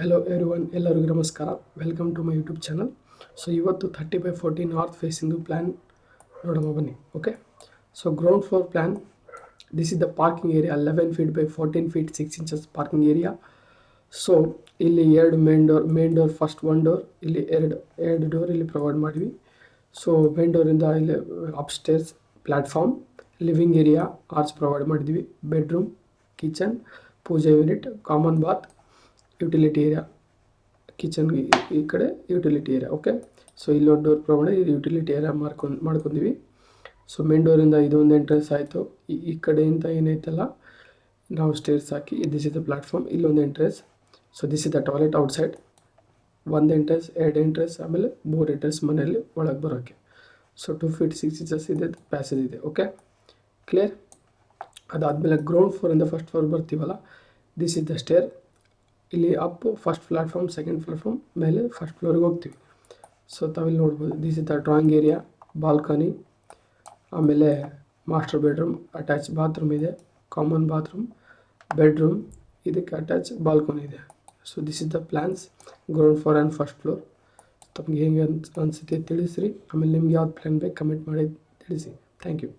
Hello every one ಎಲ್ಲರಿಗೂ ನಮಸ್ಕಾರ. Welcome to my YouTube channel so ಇವತ್ತು ಥರ್ಟಿ ಬೈ ಫೋರ್ಟಿ ನಾರ್ತ್ ಫೇಸಿಂದು plan ನೋಡೋಣ ಬನ್ನಿ okay so ground floor plan this is the parking area eleven feet by fourteen feet six inches parking area so ಇಲ್ಲಿ ಎರಡು main door main door first one door ಇಲ್ಲಿ ಎರಡು ಎರಡು door ಇಲ್ಲಿ provide ಮಾಡಿವಿ ಸೊ ಮೇನ್ ಡೋರಿಂದ ಇಲ್ಲಿ upstairs platform living area arch provide ಮಾಡಿದ್ವಿ. Bedroom kitchen puja unit common bath utility area kitchen ಈ ಕಡೆ ಯುಟಿಲಿಟಿ ಏರಿಯಾ ಓಕೆ ಸೊ ಇಲ್ಲೊಂದು ಡೋರ್ ಪ್ರಮಾಣ ಇದು ಯುಟಿಲಿಟಿ ಏರಿಯಾ ಮಾಡ್ಕೊಂಡು, ಮಾಡ್ಕೊಂಡಿವಿ. ಸೊ ಮೇನ್ ಡೋರಿಂದ ಇದೊಂದು ಎಂಟ್ರೆನ್ಸ್ ಆಯಿತು. ಈ ಕಡೆಯಿಂದ ಏನೈತಲ್ಲ, ನಾವು ಸ್ಟೇರ್ಸ್ ಹಾಕಿ ದಿಸ್ ಇಸ್ ದ ಪ್ಲಾಟ್ಫಾರ್ಮ್ ಇಲ್ಲೊಂದು entrance so this is the toilet outside ಒಂದು ಎಂಟ್ರೆನ್ಸ್ ಎರಡು ಎಂಟ್ರೆನ್ಸ್ ಆಮೇಲೆ ಮೂರು ಎಂಟ್ರೆನ್ಸ್ ಮನೆಯಲ್ಲಿ ಒಳಗೆ ಬರೋಕ್ಕೆ so two feet six inches ಇದೆ ಪ್ಯಾಸೇಜ್ ಇದೆ ಓಕೆ ಕ್ಲಿಯರ್ ಅದಾದಮೇಲೆ ಗ್ರೌಂಡ್ ಫ್ಲೋರಿಂದ ಫಸ್ಟ್ ಫ್ಲೋರ್ ಬರ್ತೀವಲ್ಲ ದಿಸ್ ಇಸ್ ದ ಸ್ಟೇರ್ ಇಲ್ಲಿ up first platform second platform ಮೇಲೆ ಫಸ್ಟ್ ಫ್ಲೋರಿಗೆ ಹೋಗ್ತೀವಿ. ಸೊ ತಾವಿಲ್ಲಿ ನೋಡ್ಬೋದು this is the drawing area balcony ಆಮೇಲೆ ಮಾಸ್ಟರ್ ಬೆಡ್ರೂಮ್ ಅಟ್ಯಾಚ್ ಬಾತ್ರೂಮ್ ಇದೆ ಕಾಮನ್ ಬಾತ್ರೂಮ್ ಬೆಡ್ರೂಮ್ ಇದಕ್ಕೆ ಅಟ್ಯಾಚ್ ಬಾಲ್ಕನಿ ಇದೆ. So this is the plans ground floor and first floor ತಮಗೆ ಹೇಗೆ ಅನ್ಸ್, ಅನಿಸುತ್ತೆ ತಿಳಿಸ್ರಿ. ಆಮೇಲೆ ನಿಮ್ಗೆ ಯಾವ್ದು ಪ್ಲ್ಯಾನ್ ಬೇಕು ಕಮೆಂಟ್ ಮಾಡಿ ತಿಳಿಸಿ. Thank you